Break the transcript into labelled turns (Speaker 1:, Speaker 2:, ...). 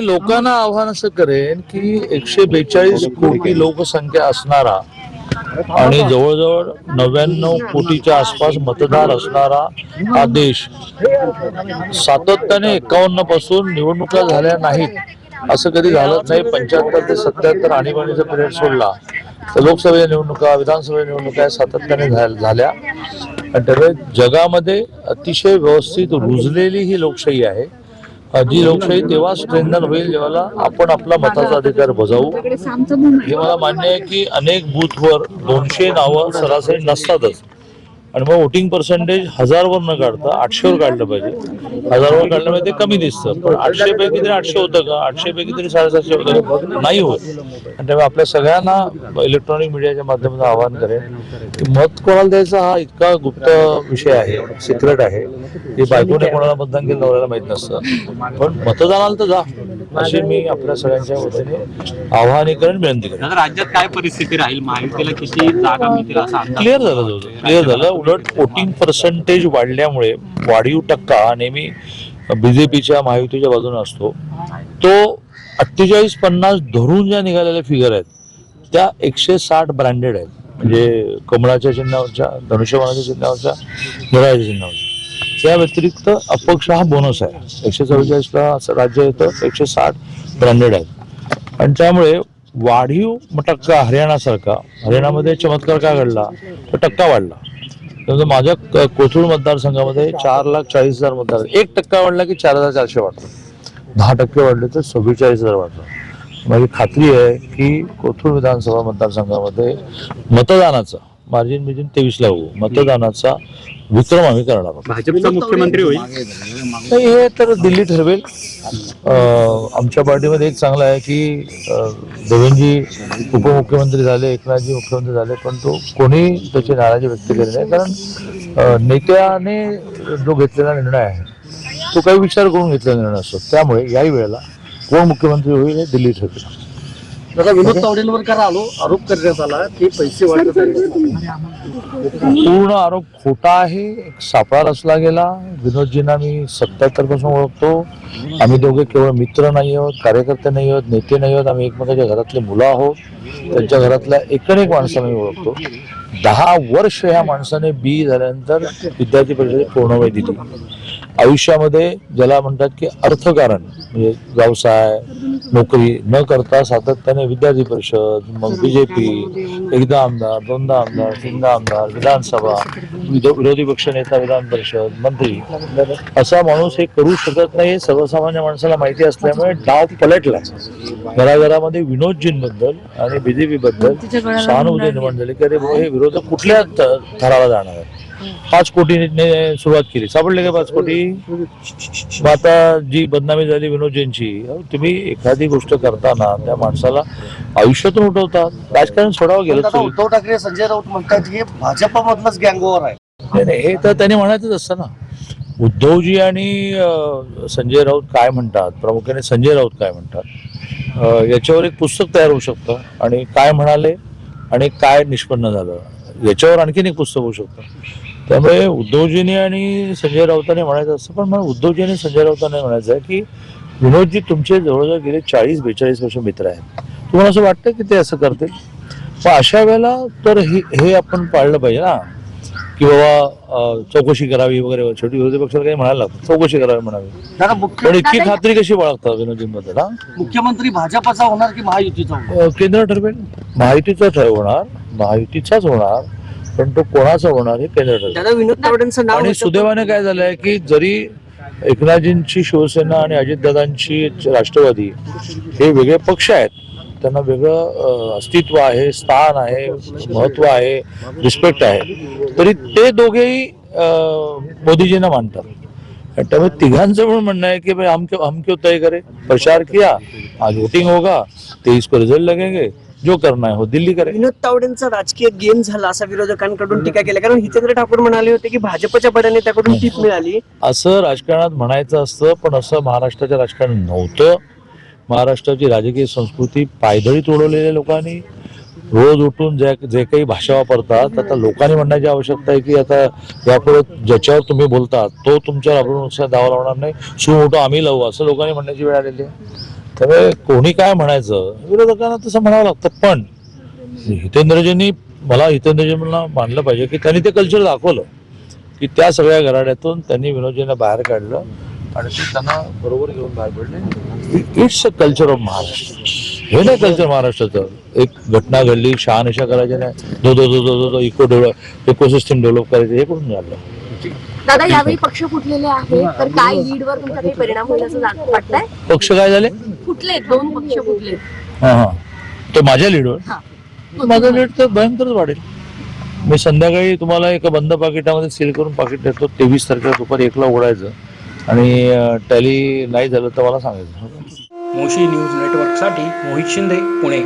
Speaker 1: त्यामुळे लोकांना आव्हान असं करेन की एकशे बेचाळीस कोटी लोकसंख्या असणारा आणि जवळजवळ नव्याण्णव कोटीच्या आसपास मतदार असणारा हा देश सातत्याने एकावन्नपासून निवडणुका झाल्या नाहीत असं कधी झालंच नाही. पंच्याहत्तर ते सत्याहत्तर आणीबाणीचा पिरियड सोडला तर लोकसभेच्या निवडणुका विधानसभा निवडणुका या सातत्याने झाल्या. आणि त्यामुळे जगामध्ये अतिशय व्यवस्थित रुजलेली ही लोकशाही आहे. जी लोकशाही तेव्हा स्ट्रेंथन होईल जेव्हा आपण आपला मताचा अधिकार बजावू. हे मला मान्य आहे की अनेक बूथवर दोनशे नावं सरासरी नसतातच. आणि मग वोटिंग पर्सेंटेज हजारवर न काढता आठशेवर काढलं पाहिजे. हजारवर काढलं पाहिजे ते कमी दिसतं. पण आठशे पैकी तरी आठशे होतं का? आठशे पैकी तरी साडेसातशे होतं का? नाही होत. आणि त्यामुळे आपल्या सगळ्यांना इलेक्ट्रॉनिक मीडियाच्या माध्यमातून आवाहन करेन की मत कोणाला द्यायचा हा इतका गुप्त विषय आहे सिक्रेट आहे. की बायकोने कोणाला मतदान केलं नवऱ्याला माहीत नसतं. पण मतदानाला तर जा. अशी मी आपल्या सगळ्यांच्या वतीने आवाहनीकरण विनंती करेन.
Speaker 2: राज्यात काय परिस्थिती राहील? महायुतीला किती जागा मिळतील असा
Speaker 1: क्लिअर झालं क्लिअर झालं. उलट वोटिंग पर्सेंटेज वाढल्यामुळे वाढीव टक्का हा नेहमी बीजेपीच्या महायुतीच्या बाजूने असतो. तो अठ्ठेचाळीस पन्नास धरून ज्या निघालेल्या फिगर आहेत त्या एकशे साठ ब्रँडेड आहेत. म्हणजे कमळाच्या चिन्हावरच्या धनुष्यबाणाच्या चिन्हावरच्या निराळ्याच्या चिन्हावरच्या. त्या व्यतिरिक्त अपक्ष हा बोनस आहे. एकशे चव्वेचाळीसला असं राज्य येतं एकशे साठ ब्रँडेड आहेत. आणि त्यामुळे वाढीव टक्का हरियाणासारखा हरियाणामध्ये चमत्कार का घडला? तर टक्का वाढला. त्यामुळे माझ्या कोथरूड मतदारसंघामध्ये चार लाख चाळीस हजार मतदार एक टक्का वाढला की चार हजार चारशे वाढतात. दहा टक्के वाढले तर सव्वेचाळीस हजार वाढतात. माझी खात्री आहे की कोथरूड विधानसभा मतदारसंघामध्ये मतदानाचा मार्जिन बिर्जिन तेवीसला होऊ. मतदानाचा विक्रम आम्ही करणार आहोत
Speaker 2: भाजपचा मुख्यमंत्री होईल?
Speaker 1: नाही हे तर दिल्ली ठरवेल. अं, आमच्या पार्टीमध्ये एक चांगलं आहे की अं, देवेंजी उपमुख्यमंत्री झाले एकनाथजी मुख्यमंत्री झाले पण तो कोणी त्याची नाराजी व्यक्त केली नाही. कारण अं, नेत्याने जो घेतलेला निर्णय आहे तो काही विचार करून घेतलेला निर्णय असतो त्यामुळे याही वेळेला कोण मुख्यमंत्री होईल हे दिल्ली ठरवेल.
Speaker 3: दादा विनोद तावडेंवर करा आलो आरोप करण्यात आला की पैसे वाटत
Speaker 1: पूर्ण आरोप खोटा आहे एक सापळा रचला गेला. विनोदजींना मी सत्याहत्तरपासून ओळखतो. आम्ही दोघे केवळ मित्र नाही आहोत कार्यकर्ते नाही आहोत नेते नाही आहोत. आम्ही एकमेकाच्या घरातले मुलं आहोत. त्यांच्या घरातल्या एकूण माणसाला मी ओळखतो. दहा वर्ष ह्या माणसाने बी झाल्यानंतर विद्यार्थी परिषदेत पूर्णवेळ दिली. आयुष्यामध्ये ज्याला म्हणतात की अर्थकारण म्हणजे व्यवसाय नोकरी न करता सातत्याने विद्यार्थी परिषद मग बीजेपी एकदा आमदार दोनदा आमदार तीनदा आमदार विधानसभा विरो- विरोधी पक्ष नेता विधान परिषद मंत्री असा माणूस हे करू शकत नाही सर्वसामान्य माणसाला माहिती असल्यामुळे डाव पलटला. घराघरामध्ये विनोदजींबद्दल आणि बीजेपी बद्दल सहानुभूती निर्माण झाली की अरे हे विरोधक कुठल्या थराला जाणार आहेत? पाच कोटीने सुरुवात केली. सापडले का पाच कोटी? आता जी बदनामी झाली विनोदजींची तुम्ही एखादी गोष्ट करताना त्या माणसाला आयुष्यातून उठवतात. राजकारण सोडावं गेलं
Speaker 3: उद्धव ठाकरे संजय राऊत म्हणतात की भाजपमधलंच गँगओव्हर आहे.
Speaker 1: नाही नाही हे तर त्यांनी म्हणायचंच असतं ना. उद्धवजी आणि संजय राऊत काय म्हणतात? प्रामुख्याने संजय राऊत काय म्हणतात? याच्यावर एक पुस्तक तयार होऊ शकतं. आणि काय म्हणाले? आणि काय निष्पन्न झालं? याच्यावर आणखीन एक पुस्तक होऊ शकतं. त्यामुळे उद्धवजीने आणि संजय राऊतांनी म्हणायचं असतं पण मला उद्धवजी आणि संजय राऊतांनी म्हणायचं आहे की विनोदजी तुमचे जवळजवळ गेले चाळीस बेचाळीस वर्ष मित्र आहेत. तुम्हाला असं वाटतं की ते असं करतील? पण अशा वेळेला तर हे हे आपण पाळलं पाहिजे ना. की बाबा चौकशी करावी वगैरे शेवटी विरोधी पक्षाला काही म्हणायला लागतं. चौकशी करावी म्हणावी.
Speaker 3: दादा मुख्य
Speaker 1: पण इतकी खात्री कशी बाळगतात विनोदींबद्दल हा?
Speaker 3: मुख्यमंत्री भाजपचा होणार की महायुतीचा होणार?
Speaker 1: अं, केंद्र ठरवेल. महायुतीचाच होणार महायुतीचाच होणार पण तो कोणाचा होणार हे केंद्र ठरवेल.
Speaker 4: दादा विनोद तावडेंचं नाव
Speaker 1: आणि
Speaker 4: होतं.
Speaker 1: सुदैवाने काय झालंय की जरी एकनाथजींची शिवसेना आणि अजितदादांची राष्ट्रवादी हे वेगळे पक्ष आहेत त्यांना वेगळं अस्तित्व आहे स्थान आहे महत्त्व आहे रिस्पेक्ट आहे. तरी ते दोघेही मोदीजींना मानतात. त्यामुळे तिघांचं पण म्हणणं आहे की भाई हम क्यों हम क्यों तय करे? प्रचार किया आज वोटिंग होगा तेईस को रिजल्ट लगेंगे जो करना है दिल्ली करे.
Speaker 4: विनोद तावडेंचा राजकीय गेम झाला असा विरोधकांकडून टीका केली कारण हितेंद्र ठाकूर म्हणाले होते की भाजपच्या बड्या नेत्याकडून टीप मिळाली.
Speaker 1: असं राजकारणात म्हणायचं असतं पण असं महाराष्ट्राच्या राजकारणात नव्हतं. महाराष्ट्राची राजकीय संस्कृती पायदळी उडवलेल्या लोकांनी रोज उठून ज्या जे काही भाषा वापरतात आता लोकांनी म्हणण्याची आवश्यकता आहे की आता यापुढे ज्याच्यावर तुम्ही बोलता तो तुमच्या अब्रूनुसार दावा लावणार नाही सू मोठं आम्ही लावू असं लोकांनी म्हणण्याची वेळ आलेली आहे. त्यामुळे कोणी काय म्हणायचं विरोधकांना तसं म्हणावं लागतं पण हितेंद्रजींनी मला हितेंद्रजींना मानलं पाहिजे की त्यांनी ते कल्चर दाखवलं की त्या सगळ्या घराड्यातून त्यांनी विनोदजींना बाहेर काढलं आणि ते त्यांना बरोबर घेऊन बाहेर पडले. It's a culture of Maharashtra हे नाही कल्चर महाराष्ट्राचं एक घटना घडली शहानिशा करायची नाही. दो दो दो दो दो इको डेव्हलप इकोसिस्टम डेव्हलप करायचे हे करून झालं?
Speaker 5: दादा यावेळी पक्ष फुटलेले आहेत तर काय लीडवर तुमचा काही परिणाम होईल असं वाटतंय?
Speaker 1: पक्ष काय झाले?
Speaker 5: फुटले दोन पक्ष फुटले
Speaker 1: हा हा. तो माझ्या लीडवर
Speaker 5: हा.
Speaker 1: माझं लीड तर भयंकरच वाढेल. मी संध्याकाळी तुम्हाला एका बंद पाकिटामध्ये सील करून पाकिट देतो तेवीस तारखेला दुपारी एकला उघडायचं. आणि टॅली नाही झालं तर मला सांगायचं.
Speaker 6: मोशी न्यूज नेटवर्कसाठी मोहित शिंदे पुणे.